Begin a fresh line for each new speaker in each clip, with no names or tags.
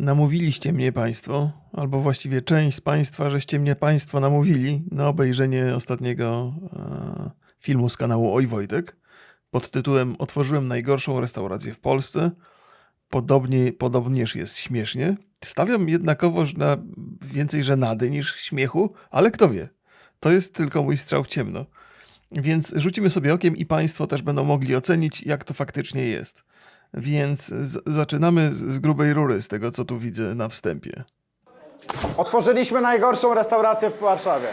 Namówiliście mnie Państwo, albo właściwie część z Państwa, żeście mnie Państwo namówili na obejrzenie ostatniego e, filmu z kanału Oj Wojtek pod tytułem Otworzyłem najgorszą restaurację w Polsce. Podobnie, podobnież jest śmiesznie. Stawiam jednakowoż na więcej żenady niż śmiechu, ale kto wie. To jest tylko mój strzał w ciemno. Więc rzucimy sobie okiem i Państwo też będą mogli ocenić, jak to faktycznie jest. Więc z- zaczynamy z grubej rury, z tego co tu widzę na wstępie.
Otworzyliśmy najgorszą restaurację w Warszawie.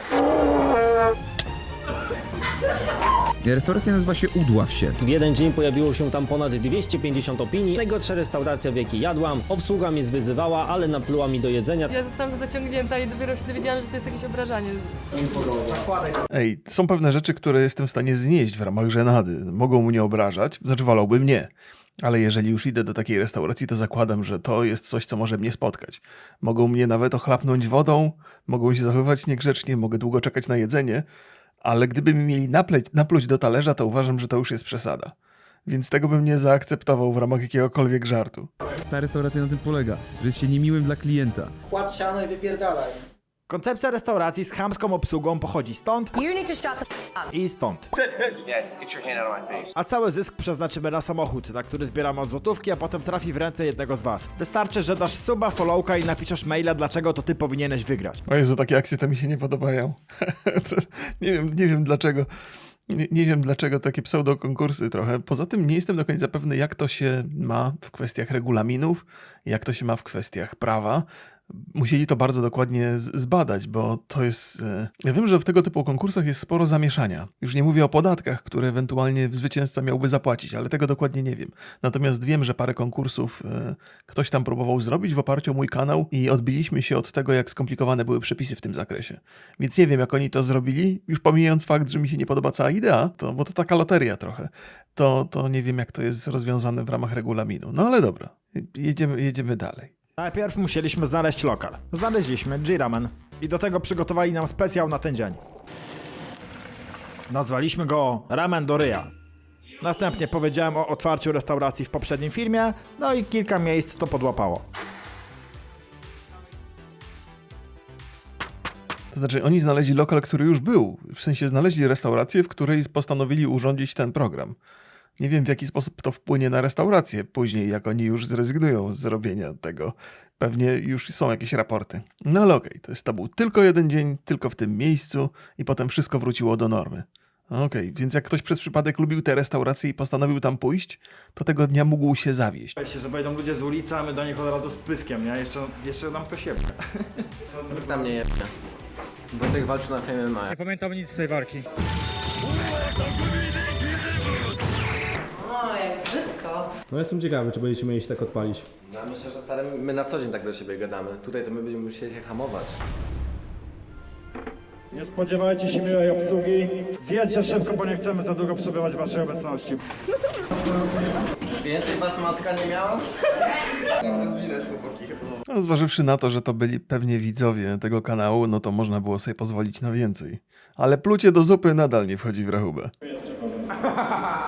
Restauracja nazywa się Udław się.
W jeden dzień pojawiło się tam ponad 250 opinii. Najgorsza restauracja w jakiej jadłam. Obsługa mnie zwyzywała, ale napluła mi do jedzenia.
Ja zostałam zaciągnięta i dopiero się dowiedziałam, że to jest jakieś obrażanie.
Ej, są pewne rzeczy, które jestem w stanie znieść w ramach żenady. Mogą mnie obrażać, znaczy wolałbym nie. Ale jeżeli już idę do takiej restauracji, to zakładam, że to jest coś, co może mnie spotkać. Mogą mnie nawet ochlapnąć wodą, mogą się zachowywać niegrzecznie, mogę długo czekać na jedzenie, ale gdyby mi mieli napleć, napluć do talerza, to uważam, że to już jest przesada. Więc tego bym nie zaakceptował w ramach jakiegokolwiek żartu.
Ta restauracja na tym polega, że jest się niemiłym dla klienta.
Płacz siano i wypierdalaj.
Koncepcja restauracji z chamską obsługą pochodzi stąd
You need to shut the f- up.
i stąd.
Yeah, get your hand out of my face.
A cały zysk przeznaczymy na samochód, na który zbieramy od złotówki, a potem trafi w ręce jednego z was. Wystarczy, że dasz suba, followka i napiszesz maila, dlaczego to ty powinieneś wygrać.
O Jezu, takie akcje to mi się nie podobają. To nie, wiem, nie wiem dlaczego. Nie, nie wiem dlaczego takie pseudo-konkursy trochę. Poza tym nie jestem do końca pewny, jak to się ma w kwestiach regulaminów, jak to się ma w kwestiach prawa. Musieli to bardzo dokładnie zbadać, bo to jest. e, Ja wiem, że w tego typu konkursach jest sporo zamieszania. Już nie mówię o podatkach, które ewentualnie zwycięzca miałby zapłacić, ale tego dokładnie nie wiem. Natomiast wiem, że parę konkursów e, ktoś tam próbował zrobić w oparciu o mój kanał i odbiliśmy się od tego, jak skomplikowane były przepisy w tym zakresie. Więc nie wiem, jak oni to zrobili. Już pomijając fakt, że mi się nie podoba cała idea, to, bo to taka loteria trochę, to, to nie wiem, jak to jest rozwiązane w ramach regulaminu. No ale dobra, jedziemy, jedziemy dalej.
Najpierw musieliśmy znaleźć lokal. Znaleźliśmy G-Ramen i do tego przygotowali nam specjał na ten dzień. Nazwaliśmy go Ramen do ryja. Następnie powiedziałem o otwarciu restauracji w poprzednim filmie, no i kilka miejsc to podłapało.
To znaczy, oni znaleźli lokal, który już był. W sensie znaleźli restaurację, w której postanowili urządzić ten program. Nie wiem, w jaki sposób to wpłynie na restaurację później, jak oni już zrezygnują z robienia tego. Pewnie już są jakieś raporty. No ale okej, to, jest, to był tylko jeden dzień, tylko w tym miejscu i potem wszystko wróciło do normy. Okej, więc jak ktoś przez przypadek lubił tę restaurację i postanowił tam pójść, to tego dnia mógł się zawieść.
się, że wejdą ludzie z ulicy, a my do nich od razu z pyskiem, nie? Jeszcze, jeszcze nam ktoś jebie.
Nikt na mnie jebie. Wojtek walczy na MMA.
pamiętam nic z tej walki.
No jestem ciekawy, czy będziecie mieli się tak odpalić.
Ja myślę, że stary, my na co dzień tak do siebie gadamy. Tutaj to my będziemy musieli się hamować.
Nie spodziewajcie się miłej obsługi. Zjedźcie szybko, bo nie chcemy za długo przebywać w waszej obecności.
Więcej was matka nie miała?
No, zważywszy na to, że to byli pewnie widzowie tego kanału, no to można było sobie pozwolić na więcej. Ale plucie do zupy nadal nie wchodzi w rachubę.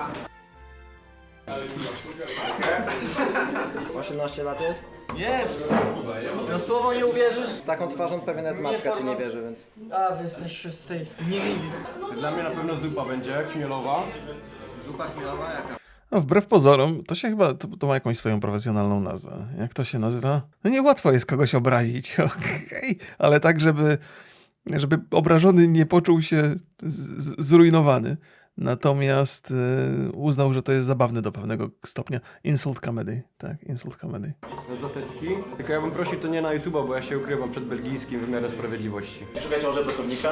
W 18 lat jest?
Jest! Na słowo nie uwierzysz?
Z taką twarzą pewnie nawet matka ci nie wierzy, więc...
A, wy jesteście z tej niewinni.
Dla mnie na pewno zupa będzie chmielowa.
Zupa chmielowa jaka?
No, wbrew pozorom, to się chyba, to, to ma jakąś swoją profesjonalną nazwę. Jak to się nazywa? No niełatwo jest kogoś obrazić, okej, ale tak, żeby, żeby obrażony nie poczuł się z, z, zrujnowany. Natomiast y, uznał, że to jest zabawne do pewnego stopnia. Insult comedy, tak, insult comedy.
Zatecki. Tylko ja bym prosił to nie na YouTube, bo ja się ukrywam przed belgijskim wymiarem sprawiedliwości.
Szukajcie może pracownika?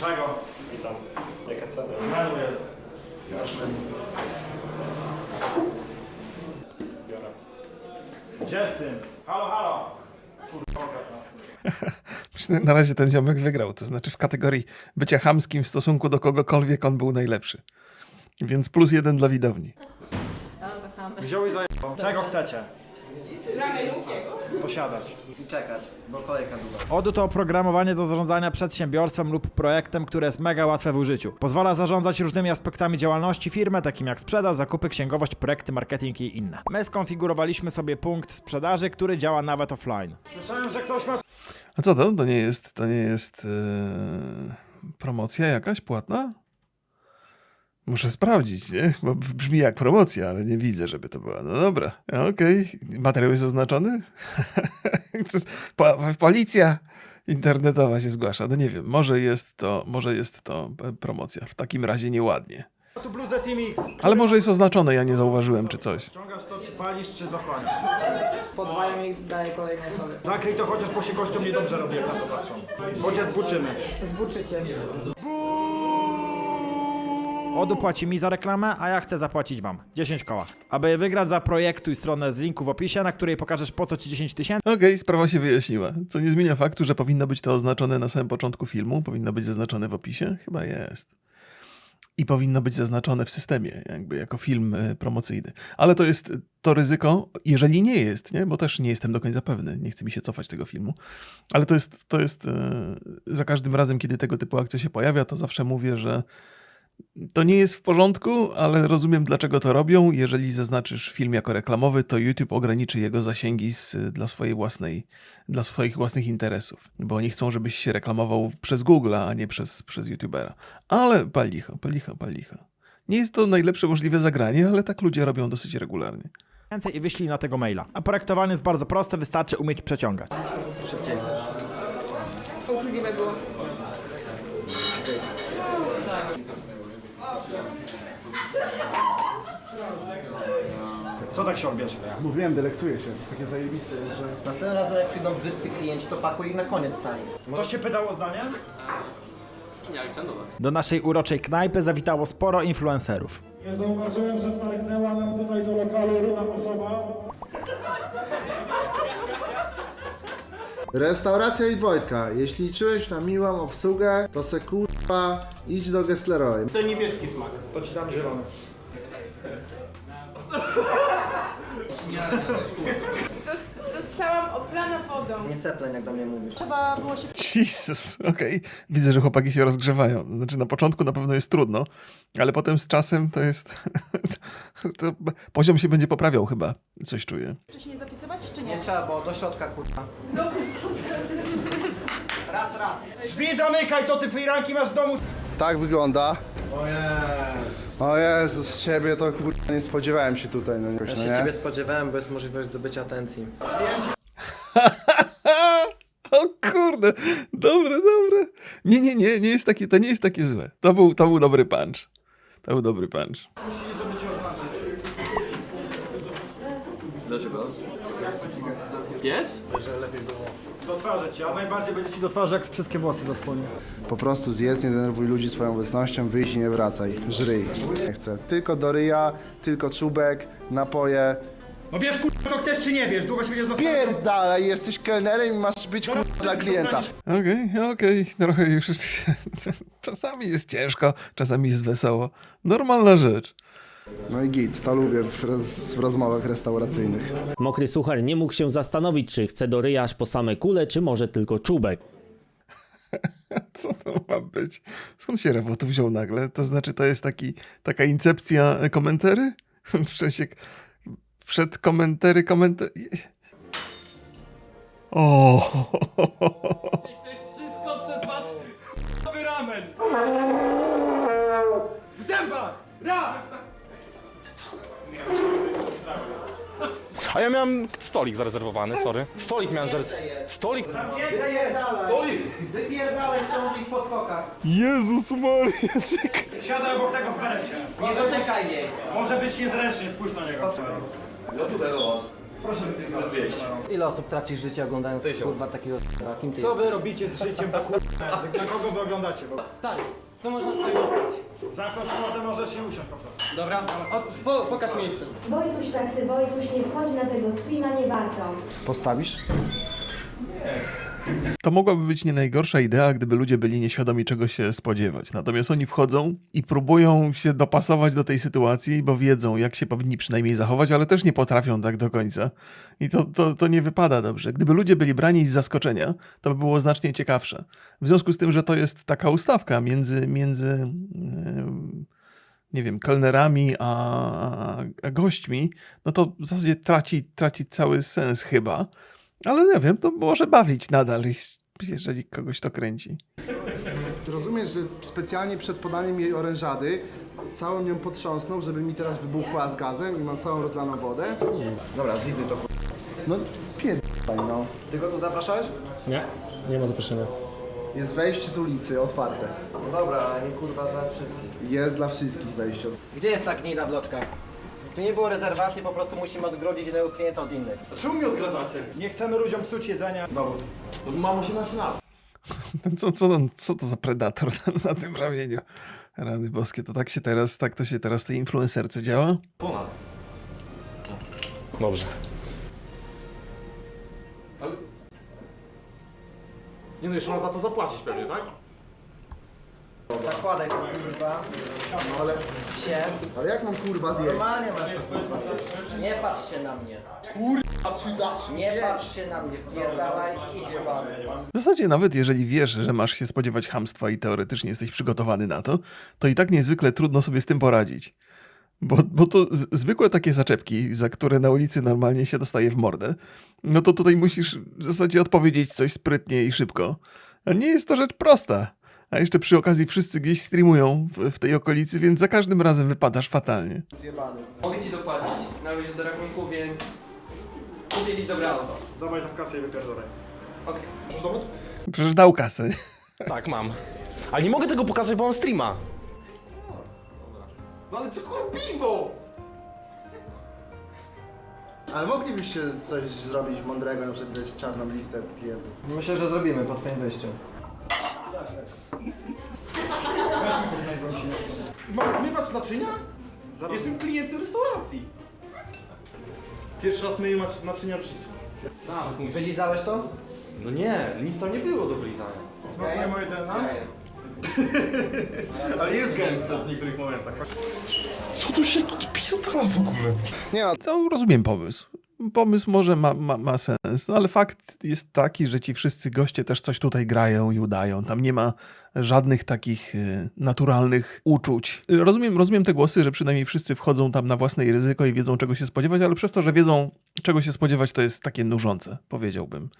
Czego?
Witam. Jaka cena?
Menu jest. Gdzie z tym? Halo, halo!
Myślę, Na razie ten ziomek wygrał, to znaczy w kategorii bycia chamskim w stosunku do kogokolwiek on był najlepszy. Więc plus jeden dla widowni.
Wziął i. Czego chcecie? Posiadać.
I czekać, bo kolejka długa.
Odoo to oprogramowanie do zarządzania przedsiębiorstwem lub projektem, które jest mega łatwe w użyciu. Pozwala zarządzać różnymi aspektami działalności firmy, takimi jak sprzedaż, zakupy, księgowość, projekty, marketing i inne. My skonfigurowaliśmy sobie punkt sprzedaży, który działa nawet offline. Słyszałem, że ktoś ma
A co to? To nie jest, to nie jest e, promocja jakaś płatna? Muszę sprawdzić, nie? Bo brzmi jak promocja, ale nie widzę, żeby to była. No dobra, okej. Materiał jest oznaczony? Policja internetowa się zgłasza. No nie wiem, może jest to, może jest to e, promocja. W takim razie nieładnie.
tu bluzę.
Ale może jest oznaczone, ja nie zauważyłem, czy coś.
Ściągasz to, czy palisz, czy zasłaniasz.
Podwajam i daję kolejne osoby.
Zakryj to chociaż, bo się gościom niedobrze robi, jak na to patrzą. Bo cię zbuczymy.
Zbuczycie.
Odu płaci mi za reklamę, a ja chcę zapłacić wam. 10 koła. Aby wygrać, zaprojektuj stronę z linku w opisie, na której pokażesz po co ci 10 tysięcy.
Okej, sprawa się wyjaśniła. Co nie zmienia faktu, że powinno być to oznaczone na samym początku filmu, powinno być zaznaczone w opisie? Chyba jest. I powinno być zaznaczone w systemie, jakby jako film e, promocyjny. Ale to jest to ryzyko, jeżeli nie jest, nie? bo też nie jestem do końca pewny, nie chce mi się cofać tego filmu. Ale to jest, to jest e, za każdym razem, kiedy tego typu akcja się pojawia, to zawsze mówię, że to nie jest w porządku, ale rozumiem, dlaczego to robią. Jeżeli zaznaczysz film jako reklamowy, to YouTube ograniczy jego zasięgi z, dla, swojej własnej, dla swoich własnych interesów, bo oni chcą, żebyś się reklamował przez Google, a nie przez, przez YouTubera. Ale pal licho, pal licho, pal licho. Nie jest to najlepsze możliwe zagranie, ale tak ludzie robią dosyć regularnie.
i wyślij na tego maila. A projektowanie jest bardzo proste, wystarczy umieć przeciągać.
Szybciej.
Uczciwe było.
Co tak się odbierze?
Mówiłem, delektuję się. Takie zajebiste, że...
Następnym razem jak przyjdą brzydcy klienci, to pakuj ich na koniec sali.
Ktoś się pytał o zdanie? Do naszej uroczej knajpy zawitało sporo influencerów.
Ja zauważyłem, że wtargnęła nam tutaj do lokalu ruda osoba.
Restauracja i Wojtka. Jeśli liczyłeś na miłą obsługę, to se kurwa idź do Gessleroy.
To ci dam zielony.
Zostałam oplana wodą.
Nie sepleń jak do mnie mówisz.
Trzeba było się
Jezus, okej. Widzę, że chłopaki się rozgrzewają. Znaczy, na początku na pewno jest trudno, ale potem z czasem to jest. to poziom się będzie poprawiał, chyba. Coś czuję.
wcześniej zapisywać, czy
Nie
nie?
trzeba było, do środka kurwa. Raz, raz.
Drzwi zamykaj, to ty firanki masz w domu.
Tak wygląda. O Jezus, z ciebie to kurwa nie spodziewałem się tutaj, no,
Ja
jakoś, no
się
nie?
ciebie spodziewałem, bo jest możliwość zdobycia atencji.
O kurde, dobre, dobre. Nie, nie, nie, nie jest takie, to nie jest takie złe. To był, to był dobry punch. To był dobry punch.
Pies?
Do twarzy ci, a najbardziej będzie ci do twarzy jak wszystkie włosy do spodni.
Po prostu zjedz, nie denerwuj ludzi swoją obecnością, wyjść i nie wracaj. Żryj. Nie chcę. Tylko do ryja, tylko czubek, napoje.
No wiesz kurwa co chcesz czy nie wiesz, długo się będzie zastanawiał.
Pierdalaj, jesteś kelnerem i masz być kurwa dla klienta.
Okej, okej, trochę już. Czasami jest ciężko, czasami jest wesoło. Normalna rzecz.
No i git, to lubię w, roz, w rozmowach restauracyjnych.
Mokry suchar nie mógł się zastanowić, czy chce do ryja aż po same kule, czy może tylko czubek.
Co to ma być? Skąd się Rewo tu wziął nagle? To znaczy, to jest taki, taka incepcja komentary? W sensie przed komentary, komentary. O!
Wszystko przez wasz ramen!
W zębach! Raz!
A ja miałem stolik zarezerwowany, sorry. Stolik miałem zarezerwowany. Stolik?
Wypierdałeś tą ich podskokach.
Jezus Maria,
Siadaj obok tego w berecie.
Nie dotykaj jej.
Może być niezręcznie, spójrz na niego.
Ile osób traci życie oglądając kurwa takiego Kim ty
Co wy robicie z życiem do kurwa? Na kogo wy oglądacie? Bo...
Stary, co można tutaj dostać?
Zamknąć mordę możesz i usiąść po prostu.
Dobra, o, po, pokaż miejsce.
Wojtuś, tak ty Wojtuś, nie wchodź na tego streama, nie warto.
Postawisz?
To mogłaby być nie najgorsza idea, gdyby ludzie byli nieświadomi, czego się spodziewać. Natomiast oni wchodzą i próbują się dopasować do tej sytuacji, bo wiedzą, jak się powinni przynajmniej zachować, ale też nie potrafią tak do końca. I to, to, to nie wypada dobrze. Gdyby ludzie byli brani z zaskoczenia, to by było znacznie ciekawsze. W związku z tym, że to jest taka ustawka między, między em, nie wiem, kelnerami a, a gośćmi, no to w zasadzie traci, traci cały sens chyba. Ale nie wiem, to może bawić nadal, jeżeli kogoś to kręci.
Rozumiesz, że specjalnie przed podaniem jej orężady całą nią potrząsnął, żeby mi teraz wybuchła z gazem i mam całą rozlaną wodę?
Dobra, zlizuj to kur...
No spierdaj no.
Ty go tu zapraszałeś?
Nie, nie ma zaproszenia.
Jest wejście z ulicy, otwarte.
No dobra, ale nie kurwa dla wszystkich.
Jest dla wszystkich wejście.
Gdzie jest ta gnida w bloczkach? Tu nie było rezerwacji, po prostu musimy odgrodzić jednego klienta od innych.
Czemu mnie odgradzacie?
Nie chcemy ludziom psuć jedzenia.
Dowód.
Mam 18 lat.
Co, co, on- co to za predator na, na tym ramieniu? Rany boskie, to tak się teraz, tak to się teraz w tej influencerce działa?
Ponad.
Dobrze.
Nie no, jeszcze mam za to zapłacić pewnie, tak?
Zakładaj to kurwa. No ale się.
Ale jak mam kurwa zjeść?
Normalnie masz to kurwa. Nie patrz się na mnie.
A czy dasz?
Nie patrz się na mnie. Idź.
W zasadzie nawet jeżeli wiesz, że masz się spodziewać hamstwa i teoretycznie jesteś przygotowany na to, to i tak niezwykle trudno sobie z tym poradzić. Bo, bo to z, zwykłe takie zaczepki, za które na ulicy normalnie się dostaje w mordę, no to tutaj musisz w zasadzie odpowiedzieć coś sprytnie i szybko. A nie jest to rzecz prosta. A jeszcze przy okazji wszyscy gdzieś streamują w, w tej okolicy, więc za każdym razem wypadasz fatalnie.
Mogę ci dopłacić na luzie do rachunku, więc kupię jakieś dobre auto.
Dawaj tam kasę i wypierdolaj.
Okej.
Przecież dał kasę.
Tak, mam. Ale nie mogę tego pokazać, bo mam streama.
No ale co kurwa piwo?
Ale moglibyście coś zrobić mądrego, na przykład dać czarną listę klientów.
Myślę, że zrobimy po twoim wyjściu.
Mam zmywać naczynia? Jestem klientem restauracji. Pierwszy raz myję mac- naczynia w życiu.
Wylizałeś to?
No nie, nic tam nie było do wylizania.
Smakuje moje DNA?
Ale jest gęste w niektórych momentach. Co tu się pierdala w ogóle?
Nie no,
To rozumiem pomysł. Pomysł może ma, ma, ma sens, no ale fakt jest taki, że ci wszyscy goście też coś tutaj grają i udają. Tam nie ma żadnych takich y, naturalnych uczuć. Rozumiem, rozumiem te głosy, że przynajmniej wszyscy wchodzą tam na własne ryzyko i wiedzą czego się spodziewać, ale przez to, że wiedzą czego się spodziewać, to jest takie nużące, powiedziałbym.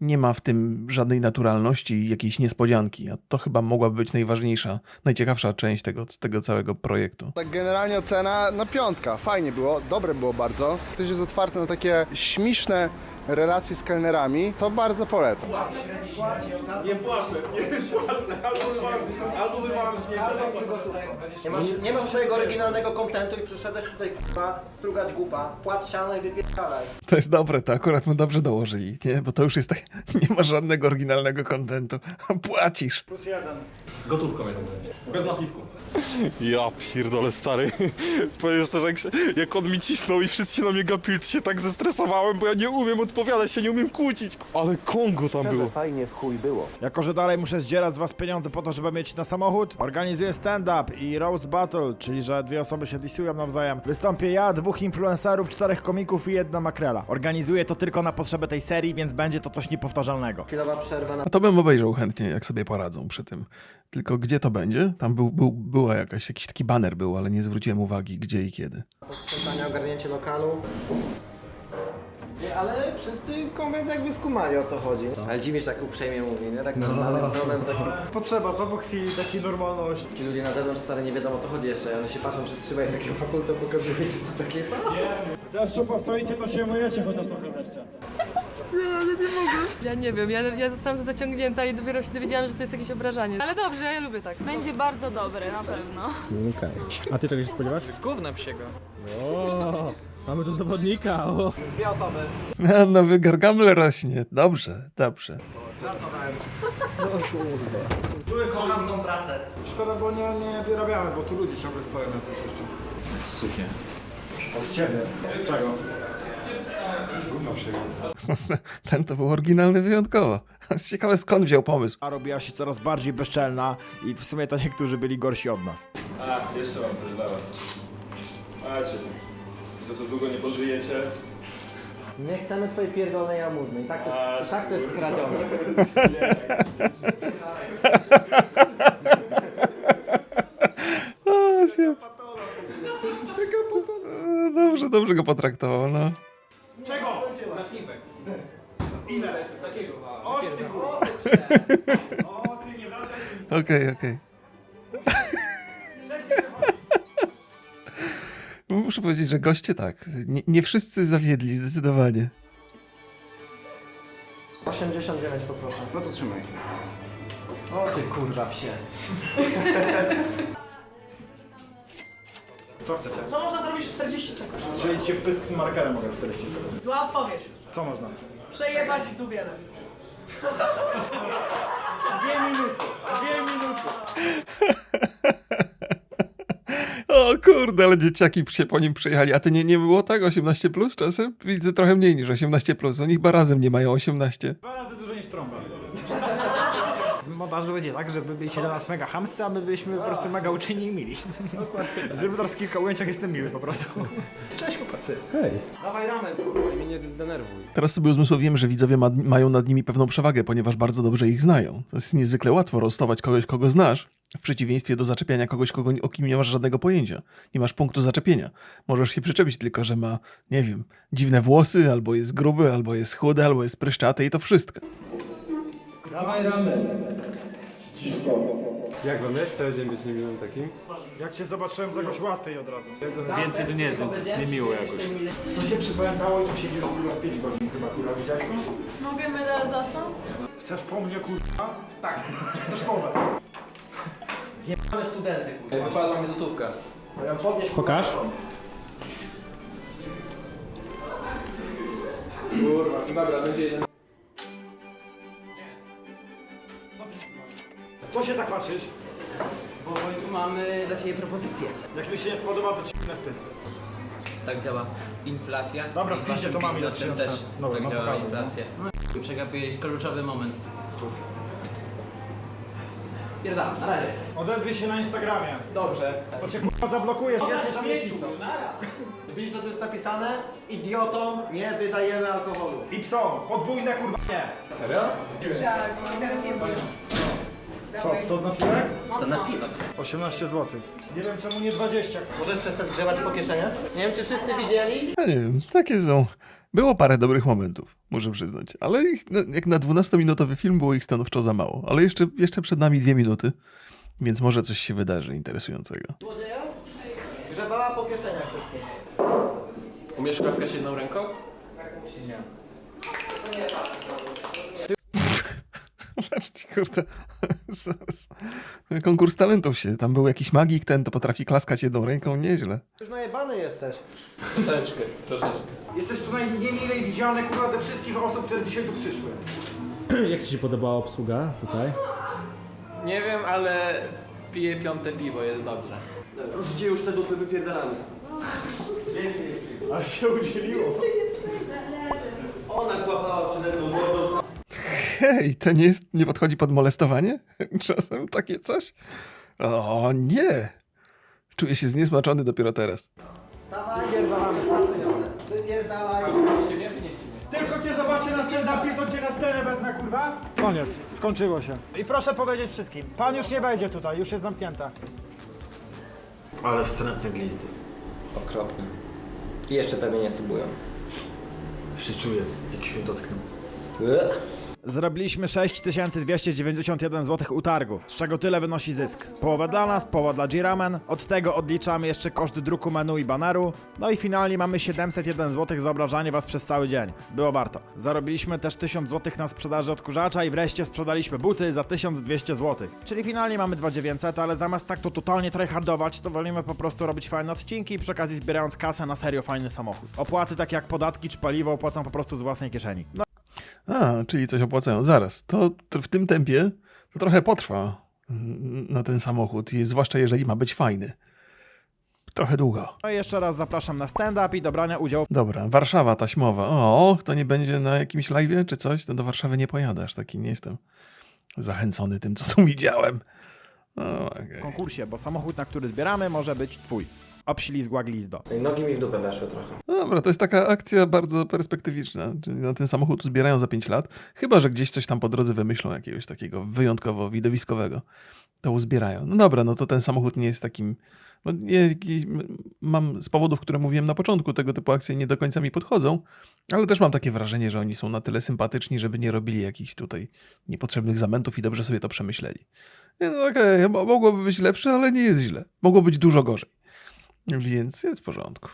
Nie ma w tym żadnej naturalności i jakiejś niespodzianki, a to chyba mogłaby być najważniejsza, najciekawsza część tego, tego całego projektu.
tak generalnie ocena, no piątka. Fajnie było, dobre było bardzo. Ktoś jest otwarty na takie śmieszne relacje z kelnerami, to bardzo polecam.
Nie płacę, nie płacę. Albo wywalam, albo śmieci.
Nie masz, nie masz swojego oryginalnego kontentu i przyszedłeś tutaj kurwa strugać głupa. Płacz siano i wypierdalaj.
To jest dobre, to akurat mu dobrze dołożyli, nie? Bo to już jest tak, nie ma żadnego oryginalnego kontentu. Płacisz.
Plus jeden.
Gotówką jedną będzie. Bez napiwku.
Ja pierdolę, stary. Powiem szczerze, jak, się- jak on mi cisnął i wszyscy się na mnie gapili, to się tak zestresowałem, bo ja nie umiem odpowiadać, się nie umiem kłócić. Ale Kongo tam było.
Jako, że dalej muszę zdzierać z was pieniądze po to, żeby mieć na samochód, organizuję stand-up i roast battle, czyli że dwie osoby się disują nawzajem. Wystąpię ja, dwóch influencerów, czterech komików i jedna makrela. Organizuję to tylko na potrzeby tej serii, więc będzie to coś niepowtarzalnego.
Chwilowa przerwa na
A to bym obejrzał chętnie, jak sobie poradzą przy tym. Tylko gdzie to będzie? Tam był, był, była jakaś, jakiś taki baner był, ale nie zwróciłem uwagi gdzie i kiedy.
posprzątanie, ogarnięcie lokalu. Nie, ale wszyscy komentarz jakby skumali o co chodzi. Ale dziwisz tak uprzejmie mówi, nie? Tak normalnym tonem, tak...
Potrzeba, co po chwili takiej normalności.
Ci ludzie na zewnątrz stary nie wiedzą o co chodzi jeszcze, one się patrzą przez szybę i takie fakulce pokazują, czy co takie co?
Deszczu postoicie, to się myjecie chociaż trochę deszcza.
Ja nie wiem, ja, ja zostałam tu zaciągnięta i dopiero się dowiedziałam, że to jest jakieś obrażanie. Ale dobrze, ja lubię tak. Będzie bardzo dobre, na pewno.
A ty czegoś się spodziewasz?
Gównem psiego.
O, mamy tu zawodnika. O.
Dwie osoby.
A, nowy gargamel rośnie. Dobrze, dobrze.
Żartowałem. Kocham tą pracę.
Szkoda, bo nie, nie wyrabiamy, bo tu ludzie ciągle stoją na coś jeszcze.
Od ciebie.
Czego?
Ten to był oryginalny wyjątkowo. Ciekawe skąd wziął pomysł.
A robiła się coraz bardziej bezczelna i w sumie to niektórzy byli gorsi od nas.
A, jeszcze mam coś dla was. Macie. To co długo nie pożyjecie.
Nie chcemy twojej pierdolonej jałmużny. I tak to jest, i tak to jest kradzione.
O. E, Dobrze, dobrze go potraktował, no.
Czego? Ile? Takiego. Oż ty kurwa. O, ty nie wracaj.
Okej, okej. Muszę powiedzieć, że goście tak. Nie, nie wszyscy zawiedli, zdecydowanie.
89 poproszę.
No to trzymaj.
O ty kurwa psie.
Co chcecie?
Co można zrobić w 40 sekund?
Strzelić się w pysk tym markerem mogę 40 sekund.
Zła odpowiedź.
Co można?
Przejebać w dubielem.
Dwie minuty. Dwie minuty.
O kurde, ale dzieciaki się po nim przejechali. A to nie, nie było tak 18 plus czasem? Widzę trochę mniej niż 18 plus. Oni chyba razem nie mają 18.
Dwa razy dłużej niż trąba.
W montażu będzie tak, żeby byliście dla nas mega hamsty, a my byliśmy po prostu mega uczynni i mili. Zróbmy teraz kilka ujęć, jak jestem miły po prostu.
Dawaj ramen, kurwa, i mnie nie denerwuj.
Teraz sobie uzmysłowiłem, że widzowie ma, mają nad nimi pewną przewagę, ponieważ bardzo dobrze ich znają. To jest niezwykle łatwo rostować kogoś, kogo znasz, w przeciwieństwie do zaczepiania kogoś, kogo, o kim nie masz żadnego pojęcia. Nie masz punktu zaczepienia. Możesz się przyczepić tylko, że ma, nie wiem, dziwne włosy, albo jest gruby, albo jest chudy, albo jest pryszczaty i to wszystko.
Dawaj ramen.
Jak wam jest cały dzień być niemiłym takim?
Jak cię zobaczyłem, to jakoś łatwiej od razu.
Więcej tu nie jest, to jest niemiło jakoś.
To się przypamiętało i tu siedzisz kurwa z 5 godzin chyba kurwa, widziałeś to?
Mogę medal za to?
Chcesz po mnie kurwa? Tak. Czy chcesz po
Ale studenty kurwa.
Wypadła mi złotówka.
Moją podnieś
Pokaż.
Kurwa, dobra, będzie jeden.
To się tak patrzysz?
Bo tu mamy dla Ciebie propozycję.
Jak mi się nie spodoba, to ci w pysk.
Tak działa inflacja.
Dobra,
I z
wpiszcie,
waszym
to na
biznesem też
Dobra,
tak
no
działa
pokażę,
inflacja. No. Przegapiłeś kluczowy moment. Pierdam, na razie.
Odezwij się na Instagramie.
Dobrze.
To cię kurwa zablokujesz. Więcej tam nie pisał.
Widzisz co tu jest napisane? Idiotom nie wydajemy alkoholu.
I psom, podwójne kurwa nie.
Serio?
Tak, teraz jedno.
Co, to napiłek?
To napiwek.
18 zł. Nie wiem czemu nie 20.
Możesz przestać grzebać po kieszeniach? Nie wiem czy wszyscy widzieli?
Ja nie wiem, takie są. Było parę dobrych momentów, muszę przyznać, ale ich, jak na 12-minutowy film było ich stanowczo za mało. Ale jeszcze, jeszcze przed nami dwie minuty, więc może coś się wydarzy interesującego.
Złodzieja? Grzebała po kieszeniach wszystkich.
Umiesz klaskać jedną ręką?
Patrzcie, kurde. S- s- Konkurs talentów się. Tam był jakiś magik, ten to potrafi klaskać jedną ręką, nieźle.
Już najebany jesteś.
Troszeczkę, troszeczkę.
Jesteś tu najmilej widziany kurwa ze wszystkich osób, które dzisiaj tu przyszły.
Jak Ci się podobała obsługa tutaj?
Nie wiem, ale piję piąte piwo, jest dobrze.
Rzućcie już te dupy, wypierdalamy. Ale się udzieliło.
Ona kłapała przede mną wodą.
Hej, to nie jest, nie podchodzi pod molestowanie? Czasem takie coś? O nie! Czuję się zniesmaczony dopiero teraz.
Stawaj, wypierdalamy, startujące. Wypierdalaj.
Tylko cię zobaczę na stand-upie, to cię na scenę wezmę, kurwa. Koniec, skończyło się. I proszę powiedzieć wszystkim, pan już nie wejdzie tutaj, już jest zamknięta. Ale wstrętne glizdy.
Okropny. I jeszcze pewnie nie subują.
Jeszcze czuję, jak się dotknął.
Zrobiliśmy 6291 zł utargu, z czego tyle wynosi zysk. Połowa dla nas, połowa dla G-Ramen, od tego odliczamy jeszcze koszt druku menu i baneru, no i finalnie mamy 701 zł za obrażanie was przez cały dzień. Było warto. Zarobiliśmy też 1000 zł na sprzedaży odkurzacza i wreszcie sprzedaliśmy buty za 1200 zł. Czyli finalnie mamy 2900, ale zamiast tak to totalnie tryhardować, to wolimy po prostu robić fajne odcinki, przy okazji zbierając kasę na serio fajny samochód. Opłaty takie jak podatki czy paliwo opłacam po prostu z własnej kieszeni. No
A, czyli coś opłacają. Zaraz, to, w tym tempie to trochę potrwa mm, na ten samochód, zwłaszcza jeżeli ma być fajny. trochę długo.
No i jeszcze raz zapraszam na stand-up i do brania udziału
Dobra, Warszawa taśmowa. O, to nie będzie na jakimś live'ie czy coś? To do Warszawy nie pojadasz, taki nie jestem zachęcony tym, co tu widziałem. No, okej.
w konkursie, bo samochód, na który zbieramy, może być twój. Obślizgła glizdo.
No i nogi mi w dupę weszły trochę.
Dobra, to jest taka akcja bardzo perspektywiczna. Czyli na ten samochód zbierają za 5 lat, chyba że gdzieś coś tam po drodze wymyślą jakiegoś takiego wyjątkowo widowiskowego. To uzbierają. No dobra, no to ten samochód nie jest takim. No mam z powodów, które mówiłem na początku, tego typu akcje nie do końca mi podchodzą, ale też mam takie wrażenie, że oni są na tyle sympatyczni, żeby nie robili jakichś tutaj niepotrzebnych zamętów i dobrze sobie to przemyśleli. No okej, mo- mogłoby być lepsze, ale nie jest źle. Mogło być dużo gorzej. Więc jest w porządku.